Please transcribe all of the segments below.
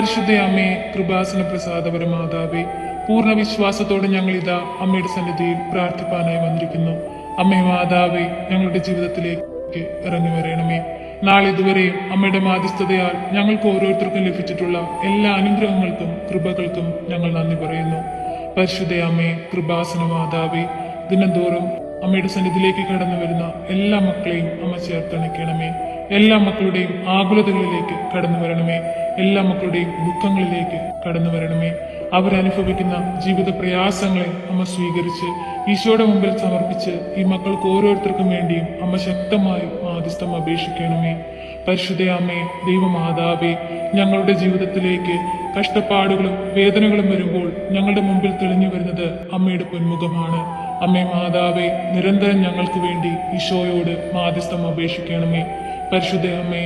പരിശുദ്ധ അമ്മേ കൃപാസന പ്രസാദപര മാതാവേ പൂർണ വിശ്വാസത്തോടെ ഞങ്ങൾ ഇതാ അമ്മയുടെ സന്നിധിയിൽ പ്രാർത്ഥിപ്പാനായി വന്നിരിക്കുന്നു. അമ്മേ മാതാവേ ഞങ്ങളുടെ ജീവിതത്തിലേക്ക് ഇറങ്ങി വരണമേ. നാളെ ഇതുവരെയും അമ്മയുടെ മാധ്യസ്ഥതയാൽ ഞങ്ങൾക്ക് ഓരോരുത്തർക്കും ലഭിച്ചിട്ടുള്ള എല്ലാ അനുഗ്രഹങ്ങൾക്കും കൃപകൾക്കും ഞങ്ങൾ നന്ദി പറയുന്നു. പരിശുദ്ധ അമ്മേ കൃപാസന മാതാവേ ദിനംതോറും അമ്മയുടെ സന്നിധിയിലേക്ക് കടന്നു വരുന്ന എല്ലാ മക്കളെയും അമ്മ ചേർത്തണയ്ക്കണമേ എല്ലാ മക്കളുടെയും ആകുലതകളിലേക്ക് കടന്നു വരണമേ. എല്ലാ മക്കളുടെയും ദുഃഖങ്ങളിലേക്ക് കടന്നു വരണമേ. അവരനുഭവിക്കുന്ന ജീവിത പ്രയാസങ്ങളെ അമ്മ സ്വീകരിച്ച് ഈശോയുടെ മുമ്പിൽ സമർപ്പിച്ച് ഈ മക്കൾക്ക് ഓരോരുത്തർക്കും വേണ്ടിയും അമ്മ ശക്തമായി ആദിസ്ഥം അപേക്ഷിക്കണമേ. പരിശുദ്ധ അമ്മേ ദൈവമാതാവേ ഞങ്ങളുടെ ജീവിതത്തിലേക്ക് കഷ്ടപ്പാടുകളും വേദനകളും വരുമ്പോൾ ഞങ്ങളുടെ മുമ്പിൽ തെളിഞ്ഞു വരുന്നത് അമ്മയുടെ പൊന്മുഖമാണ് അമ്മേ മാതാവേ നിരന്തരം ഞങ്ങൾക്ക് വേണ്ടി ഈശോയോട് മാധ്യസ്ഥം അപേക്ഷിക്കണമേ. പരിശുദ്ധ അമ്മേ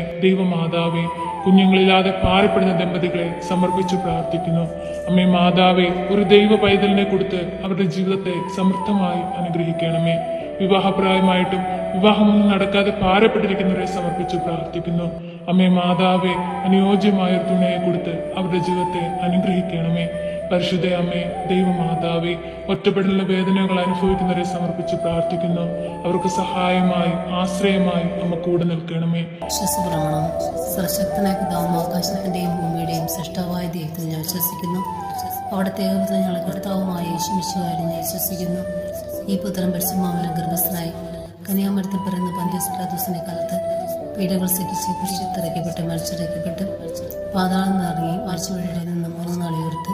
കുഞ്ഞുങ്ങളില്ലാതെ പാറപ്പെടുന്ന ദമ്പതികളെ സമർപ്പിച്ചു പ്രാർത്ഥിക്കുന്നു. അമ്മേ മാതാവേ ഒരു ദൈവ പൈതലിനെ കൊടുത്ത് അവരുടെ ജീവിതത്തെ സമൃദ്ധമായി അനുഗ്രഹിക്കണമേ. വിവാഹപ്രായമായിട്ടും വിവാഹമൊന്നും നടക്കാതെ പാരപ്പെട്ടിരിക്കുന്നവരെ സമർപ്പിച്ചു പ്രാർത്ഥിക്കുന്നു. അമ്മേ മാതാവെ അനുയോജ്യമായ തുണയെ കൊടുത്ത് അവരുടെ ജീവിതത്തെ അനുഗ്രഹിക്കണമേ. പരിശുദ്ധ അമ്മേ ദൈവമാതാവേ ഒറ്റപ്പെടലുള്ള വേദനകൾ അനുഭവിക്കുന്നവരെ സമർപ്പിച്ച് പ്രാർത്ഥിക്കുന്നു. അവർക്ക് സഹായമായി ആശ്രയമായി അമ്മ കൂടെ നിൽക്കണമേ. വിശ്വസപ്രമാണം. സർശക്തനായ ഭൂമിയുടെയും ദൈവത്തിൽ ഞാൻ വിശ്വസിക്കുന്നു. അവിടത്തെ ഞങ്ങളെ കർത്താവുമായ യേശുമിശുവായിരുന്നു ഞാൻ വിശ്വസിക്കുന്നു. ഈ പുത്രം പരിശുമാമലം ഗർഭസ്ഥനായി കനിയാമരത്തിൽ പിറന്ന പന്ത്യസ്പ്രാദോസിനെ കാലത്ത് പീഡകൾ സഹിച്ച് കുരിശിത്തിറക്കപ്പെട്ട് മരിച്ചിറക്കപ്പെട്ട് പാതാളം നിറങ്ങി മരിച്ചവരുടെ നിന്ന് മൂന്ന് നാളെ ഉയർത്ത്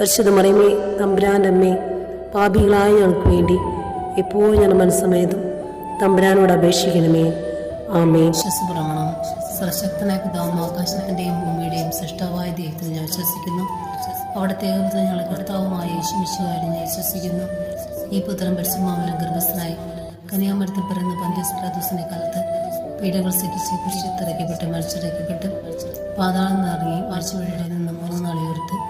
പരിശുദ്ധ മറിയമേ തമ്പുരാന്റെ അമ്മേ പാപികളായ ഞങ്ങൾക്ക് വേണ്ടി എപ്പോഴും ഞാൻ മനസ്സമേതും തമ്പുരാനോട് അപേക്ഷിക്കണമേ. ആമേ വിശ്വസപ്രമാണം. സർശക്തനായ പിതാവും ആകാശത്തിന്റെയും ഭൂമിയുടെയും സൃഷ്ടാവായ ദൈവത്തിൽ ഞാൻ വിശ്വസിക്കുന്നു. അവിടുത്തെ ഏകപുത്രൻ ഞങ്ങൾ കർത്താവുമായ യേശുമിശുകാരി ഞാൻ വിശ്വസിക്കുന്നു. ഈ പുത്രൻ പരിശുമാമലം ഗർഭസ്ഥനായി കന്യാമരത്തിൽ പിറന്ന പന്ത്യസ്പ്രാദോസിനെ കാലത്ത് പീഡകൾ സഹിച്ച് കുരിശിത്തിറക്കപ്പെട്ട് മരിച്ചിറക്കപ്പെട്ട് പാതാളം നിറങ്ങി മരിച്ചവരുടെ നിന്ന് മൂന്ന് നാളെ ഉയർത്ത്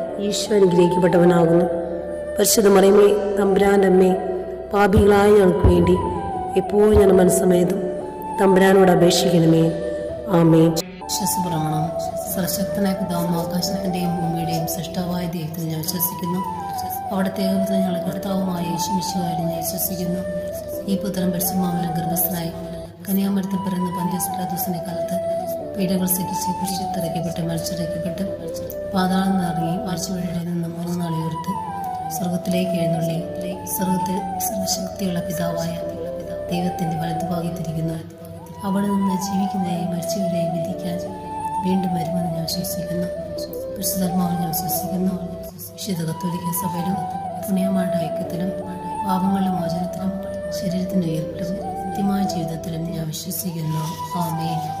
ഈശോ അനുഗ്രഹിക്കപ്പെട്ടവനാകുന്നു. പരിശുദ്ധ മറിയമേ തമ്പുരാന്റെ അമ്മേ പാപികളായ ഞങ്ങൾക്ക് വേണ്ടി എപ്പോഴും ഞാൻ മനസ്സമേതും തമ്പുരാനോട് അപേക്ഷിക്കണമേ. ആമേ വിശ്വസപ്രമാണം സർശക്തനായ പിതാവും ആകാശത്തിന്റെയും ഭൂമിയുടെയും സൃഷ്ടാവായ ദൈവത്തിൽ ഞാൻ വിശ്വസിക്കുന്നു. അവിടുത്തെ ഏകപുത്രൻ ഞങ്ങളുടെ കർത്താവുമായ വിശ്വകാര്യം ഞാൻ വിശ്വസിക്കുന്നു. ഈ പുത്രൻ പരിശുമാവലം ഗർഭസ്ഥനായി കന്യാമരത്തിൽ പറയുന്ന പന്ത്യസ്പ്രാദോസിന്റെ കാലത്ത് പീഡകൾ സഹിച്ച് കുരിശത്തിറക്കപ്പെട്ട് മരിച്ചിറക്കപ്പെട്ട് പാതാളം നിറങ്ങി ആഴ്ചവഴിയുടെ നിന്ന് മൂന്ന് നാളിയോർത്ത് സ്വർഗത്തിലേക്ക് എഴുന്നള്ളി. സ്വർഗത്തിൽ സർവശക്തിയുള്ള പിതാവായ ദൈവത്തിന്റെ വലതുഭാഗത്തിരിക്കുന്നു. അവിടെ നിന്ന് ജീവിക്കുന്നതായി മരിച്ചവരെയും വിധിക്കാൻ വീണ്ടും വരുമെന്ന് ഞാൻ വിശ്വസിക്കുന്നു. പരിശുദ്ധാത്മാവിൽ ഞാൻ വിശ്വസിക്കുന്നു. വിശുദ്ധ കത്തോലിക്ക സഭയിലും പുണ്യമാരുടെ ഐക്യത്തിലും പാപങ്ങളുടെ മോചനത്തിലും ശരീരത്തിന്റെ ഉയർപ്പിലും നിത്യമായ ജീവിതത്തിലും ഞാൻ വിശ്വസിക്കുന്നു. ആമേൻ.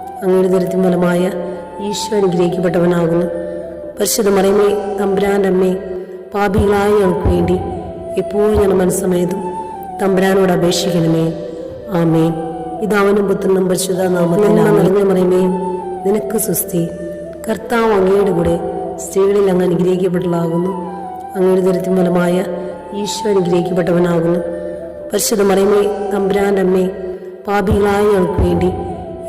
അങ്ങയുടെ ദുരിതം ഫലമായ ഈശോ അനുഗ്രഹിക്കപ്പെട്ടവനാകുന്നു. പരിശുദ്ധ മറിയമേ തമ്പുരാന്റെ അമ്മേ പാപികളായ ഞങ്ങൾക്ക് വേണ്ടി എപ്പോഴും ഞങ്ങൾ മനസ്സമേതും തമ്പുരാനോട് അപേക്ഷിക്കണമേ. ആമേ ഇതാവനും പുത്രനും പരിശുദ്ധ നാമത്തിൽ മറിയമേ. നിനക്ക് സുസ്തി കർത്താവ് അങ്ങയുടെ കൂടെ സ്ത്രീകളിൽ അങ്ങ് അനുഗ്രഹിക്കപ്പെട്ടതാകുന്നു അങ്ങയുടെ ദുരിതം ഫലമായ ഈശോ അനുഗ്രഹിക്കപ്പെട്ടവനാകുന്നു. പരിശുദ്ധ മറിയമേ തമ്പുരാന്റെ അമ്മേ പാപികളായ ഞങ്ങൾക്ക് വേണ്ടി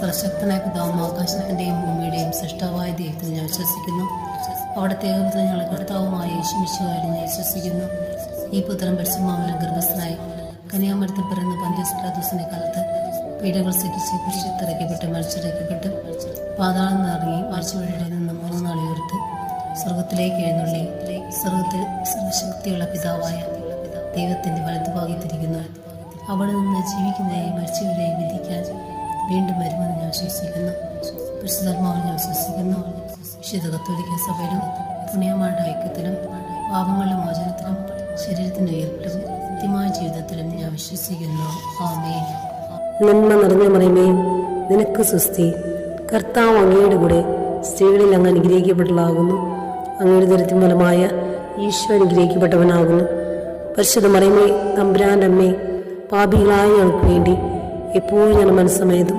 സർശക്തനായ പിതാവും ആകാശത്തിന്റെയും ഭൂമിയുടെയും സൃഷ്ടാവായ ദൈവത്തിൽ ഞാൻ വിശ്വസിക്കുന്നു. അവിടത്തെ ഏകപുത്രൻ ഞങ്ങളെ കർത്താവുമായ യേശുമിശുകാരി ഞാൻ വിശ്വസിക്കുന്നു. ഈ പുത്രം പരിശുമാവലം ഗർഭസ്ഥനായി കന്യാമരത്തിൽ പിറന്ന് പന്ത്യസ്പ്രാദൂസിനെ കാലത്ത് പീഡകൾ സഹിച്ച് കുരിശത്തിറക്കപ്പെട്ട് മരിച്ചിറക്കപ്പെട്ട്. പാതാളം നിറങ്ങി മരിച്ചുവഴിയുടെ നിന്ന് മൂന്ന് നാളെ ഉയർത്ത് സ്വർഗത്തിലേക്ക് എഴുന്നള്ളി. സ്വർഗത്തിൽ സർവശക്തിയുള്ള പിതാവായ ദൈവത്തിന്റെ വലതുഭാഗത്തിരിക്കുന്നു അവിടെ നിന്ന് ജീവിക്കുന്നതിനെയും മരിച്ചവരെയും വിധിക്കാൻ വീണ്ടും വിശ്വസിക്കുന്നു. പരിശുദ്ധർമാവ് ഞാൻ വിശ്വസിക്കുന്നു. വിശുദ്ധ കത്തോലിക്ക സഭയിലും പുണ്യമാരുടെ ഐക്യത്തിലും പാപങ്ങളുടെ മോചനത്തിലും ശരീരത്തിന്റെ ഉയർപ്പിലും കൃത്യമായ ജീവിതത്തിലും ഞാൻ വിശ്വസിക്കുന്നു. ആമേ നന്മ നിറഞ്ഞ മറിയമേ നിനക്ക് സുസ്തി കർത്താവ് അങ്ങയുടെ കൂടെ സ്ത്രീകളിൽ അങ്ങ് അനുഗ്രഹിക്കപ്പെട്ടതാകുന്നു അങ്ങയുടെ ദരിദ്രം ഫലമായ ഈശോ അനുഗ്രഹിക്കപ്പെട്ടവനാകുന്നു. പരിശുദ്ധ മറിയമേ തമ്പുരാന്റെ അമ്മേ പാപികളായ ഞങ്ങൾക്ക് വേണ്ടി എപ്പോഴും ഞാൻ മനസ്സമേതും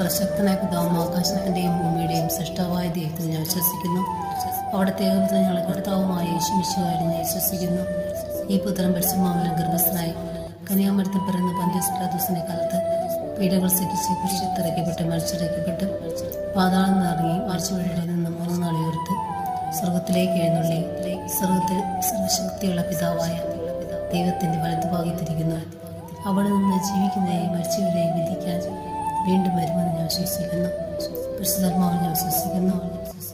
സർശക്തനായ പിതാവും ആകാശത്തിന്റെയും ഭൂമിയുടെയും സൃഷ്ടാവായ ദൈവത്തിൽ ഞാൻ വിശ്വസിക്കുന്നു. അവിടുത്തെ ഏകപുത്രൻ ഞങ്ങളെ കർത്താവുമായ യേശുമിശുകാരി ഞാൻ വിശ്വസിക്കുന്നു. ഈ പുത്രൻ പരിശുമാവലം ഗർഭസ്ഥനായി കന്യാമരത്തിൽ പിറന്ന പന്ത്യസ്പ്രാദൂസിനെ കാലത്ത് പീഡകൾ സഹിച്ച് കുരിശത്തിറക്കപ്പെട്ട് മരിച്ചിറക്കപ്പെട്ട്. പാതാളം നിറങ്ങി മരിച്ചവരുടെ നിന്ന് മൂന്ന് നാളിയോർത്ത് സ്വർഗത്തിലേക്ക് എഴുന്നള്ളി. സ്വർഗത്തിൽ സർവശക്തിയുള്ള പിതാവായ ദൈവത്തിന്റെ വലതുഭാഗത്തിരിക്കുന്നു അവിടെ നിന്ന് ജീവിക്കുന്നതിനെയും മരിച്ചവരെയും വിധിക്കാൻ വീണ്ടും വരുമെന്ന് ഞാൻ വിശ്വസിക്കുന്നു. പരിശുദ്ധർമാവ് ഞാൻ വിശ്വസിക്കുന്നു.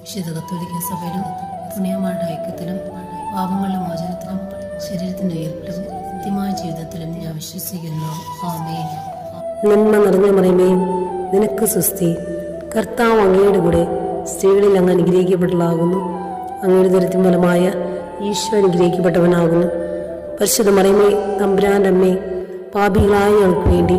വിശുദ്ധ കത്തോലിക്ക സഭയിലും പുണ്യമാരുടെ ഐക്യത്തിലും പാപങ്ങളുടെ മോചനത്തിലും ശരീരത്തിന് ഉയർപ്പിലും കൃത്യമായ ജീവിതത്തിലും ഞാൻ വിശ്വസിക്കുന്നു. ആമേ നന്മ നിറഞ്ഞ മറിയമേ നിനക്ക് സുസ്തി കർത്താവ് അങ്ങയുടെ കൂടെ സ്ത്രീകളിൽ അങ്ങ് അനുഗ്രഹിക്കപ്പെട്ടതാകുന്നു അങ്ങയുടെ ദരിദ്രം ഫലമായ ഈശോ അനുഗ്രഹിക്കപ്പെട്ടവനാകുന്നു. പരിശുദ്ധ മറിയമേ തമ്പുരാന്റെ അമ്മേ പാപികളായ ഞങ്ങൾക്ക് വേണ്ടി